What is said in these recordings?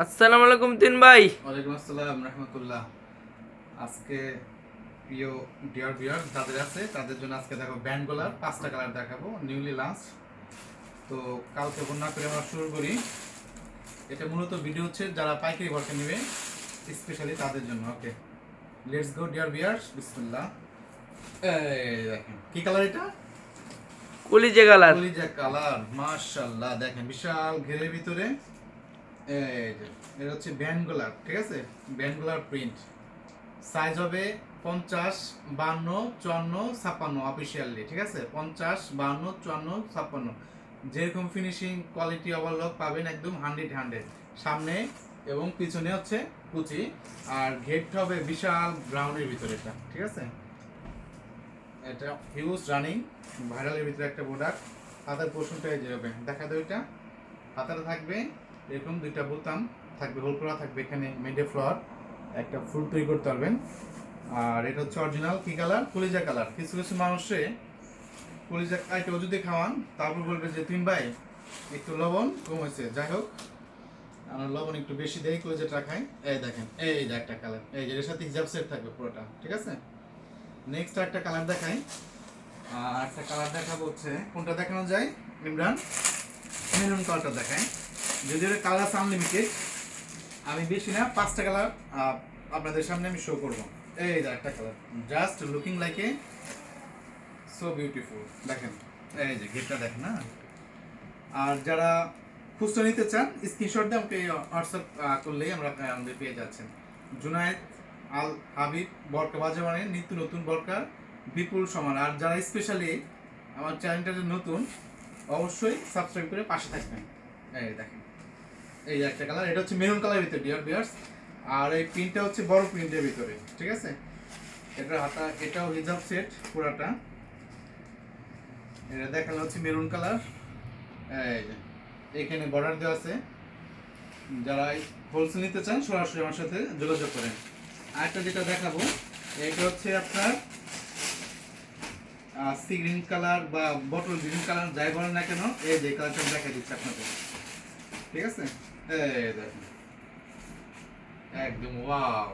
আসসালামু আলাইকুম তিন ভাই। ওয়ালাইকুম আসসালাম রহমতুল্লাহ। আজকে প্রিয় ডিয়ার বিয়ার যাদের আছে তাদের জন্য আজকে দেখো ব্যান্ড গোলার পাঁচটা কালার দেখাবো নিউলি লাঞ্চ তো কালকে বন্যা করে আমরা শুরু করি। এটা মূলত ভিডিও হচ্ছে যারা পাইকারি বর্ষে নেবে স্পেশালি তাদের জন্য। ওকে লেটস গো ডিয়ার বিয়ার্স বিসমিল্লাহ। এই দেখেন কি কালার এটা? কলিজে কালার কলিজা কালার মাশাআল্লাহ দেখেন বিশাল ঘেরের ভিতরে। এটা হচ্ছে ব্যানগোলার ঠিক আছে? ব্যানগোলার প্রিন্ট সাইজ হবে পঞ্চাশ, বান্ন, চুয়ান্ন, ছাপ্পান্ন অফিসিয়ালি ঠিক আছে? পঞ্চাশ, বান্ন, চুয়ান্ন, ছাপ্পান্ন। যেরকম ফিনিশিং কোয়ালিটি ওভারলক পাবেন একদম হান্ড্রেড হান্ড্রেড সামনে এবং পিছনে হচ্ছে কুচি। আর ঘেরটা হবে বিশাল গ্রাউন্ডের ভিতরে এটা, ঠিক আছে? এটা হিউজ রানিং ভাইরালের ভিতরে একটা প্রোডাক্ট হাতের পোর্শনটা যে হবে, দেখা দাও এটা। হাতাটা থাকবে এরকম দুইটা বোতাম থাকবে, হোল করা থাকবে এখানে মেডে ফ্লোয়ার একটা ফুল তৈরি করতে পারবেন। আর এটা হচ্ছে অরিজিনাল কি কালার? কলিজা কালার। কিছু কিছু মানুষে কলিজা আইটেও যদি খাওয়ান, তারপর বলবে যে, তিন ভাই, একটু লবণ কম হয়েছে। যাই হোক, আমরা লবণ একটু বেশি দেই, কলিজাটা খাই। এই দেখেন, এই যে একটা কালার। এই যে, এর সাথে হিজাব সেট থাকবে পুরোটা, ঠিক আছে? নেক্সট একটা কালার দেখাই। আর একটা কালার দেখাবো হচ্ছে, কোনটা দেখানো যায়? ইমরান, মেরুন কালারটা দেখাই। যদিও কালার আনলিমিটেড আমি বেশি না, পাঁচটা কালার আপনাদের সামনে আমি শো করব। এই যে একটা colour just looking like a so beautiful দেখেন, এই যে গেটটা দেখেন না আর যারা খুচরা নিতে চান স্ক্রিনশট দিয়ে আমাকে হোয়াটসঅ্যাপ করলেই আমরা আমাদের পেয়ে যাচ্ছেন। জুনায়েদ আল হাবিব, বরকা বাজার মানে নিত্য নতুন বরকা, বিপুল সমান। আর যারা স্পেশালি আমার চ্যানেলটা নতুন, অবশ্যই সাবস্ক্রাইব করে পাশে থাকবেন। এই দেখেন। এই যে একটা কালার, এটা হচ্ছে মেরুন কালারের ভিতরে ডিয়ার বিয়ার্স আর এই প্রিন্টটা হচ্ছে বড় প্রিন্টের ভিতরে, ঠিক আছে? এটা হাতা, এটাও হিজাব সেট পুরাটা। এটা দেখানো হচ্ছে মেরুন কালার। এখানে বর্ডার দেওয়া আছে। যারা হোলসেল নিতে চান, সরাসরি আমার সাথে যোগাযোগ করেন। আরেকটা যেটা দেখাবো, এটা হচ্ছে আপনার সি গ্রিন কালার বা বটল গ্রিন কালার যাই বলেন না কেন, এই যে কালারটা দেখা দিচ্ছে আপনাদের। ঠিক আছে? একদম ওয়াও।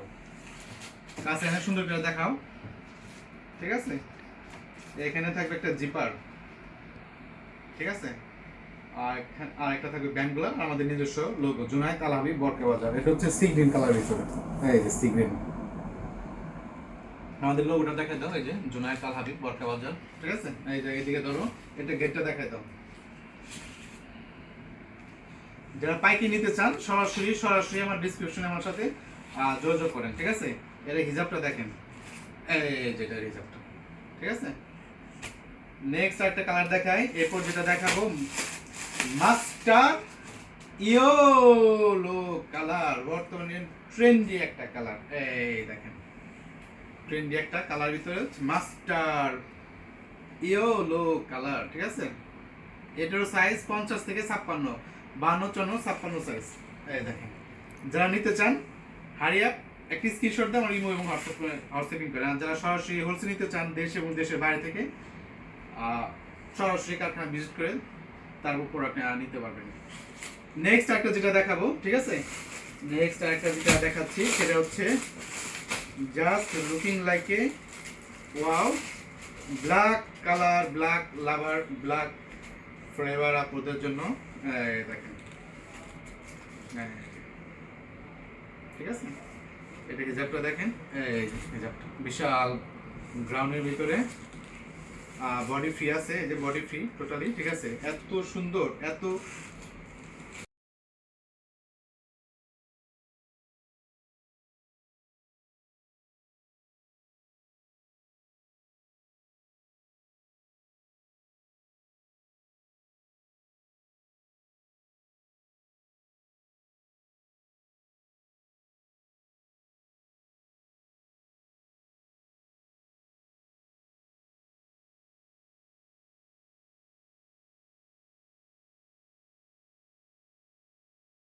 কাছে এনে সুন্দর করে দেখাও। ঠিক আছে? এখানে থাকবে একটা জিপার। ঠিক আছে? আর আর একটা থাকবে ব্যাংকগুলো আমাদের নিজস্ব লোগো জুনাইদ আলাবি বরকা বাজার। এটা হচ্ছে সি গ্রিন কালার ভিতরে। এই যে সি গ্রিন আমাদের লোগোটা দেখাই দাও, এই যে জুনাইদ আল হাবিব বরকা বাজার। ঠিক আছে? এই যে এইদিকে ধরো, এটা গেটটা দেখাই দাও। যারা পাইকি নিতে চান, সরাসরি সরাসরি আমার ডিসক্রিপশনে আমার সাথে যোগাযোগ করেন, ঠিক আছে? এর হিজাবটা দেখেন। এই যেটা হিজাবটা ঠিক আছে? নেক্সট একটা কালার দেখাই, এরপর যেটা দেখাবো মাস্টার ইয়োলো কালার বর্তমানে ট্রেন্ডি একটা কালার এই দেখেন ট্রেন্ডি একটা কালার ভিতরে মাস্টার ইয়োলো কালার ঠিক আছে? এটার সাইজ পঞ্চাশ থেকে ছাপ্পান্ন। বান্ন চন্ন ছাপ্পান্ন সাইজ এই দেখেন। যারা নিতে চান, হারিয়া একটি স্ক্রিনশট দেন আমার ইমো এবং হোয়াটসঅ্যাপ হোয়াটসঅ্যাপিং করেন যারা সরাসরি হোলসেল নিতে চান, দেশ এবং দেশের বাইরে থেকে সরাসরি কারখানা ভিজিট করে তারপর প্রোডাক্ট নিতে পারবেন নেক্সট একটা যেটা দেখাবো, ঠিক আছে? নেক্সট একটা যেটা দেখাচ্ছি, সেটা হচ্ছে just looking like a wow black colour black lover black flavour আপনাদের জন্য। এই দেখেন। এই, ঠিক আছে? এটা হিজাবটা দেখেন। এই বিশাল গ্রাউন্ডের ভিতরে বডি ফ্রি আছে। এই যে বডি ফ্রি টোটালি ঠিক আছে? এত সুন্দর এত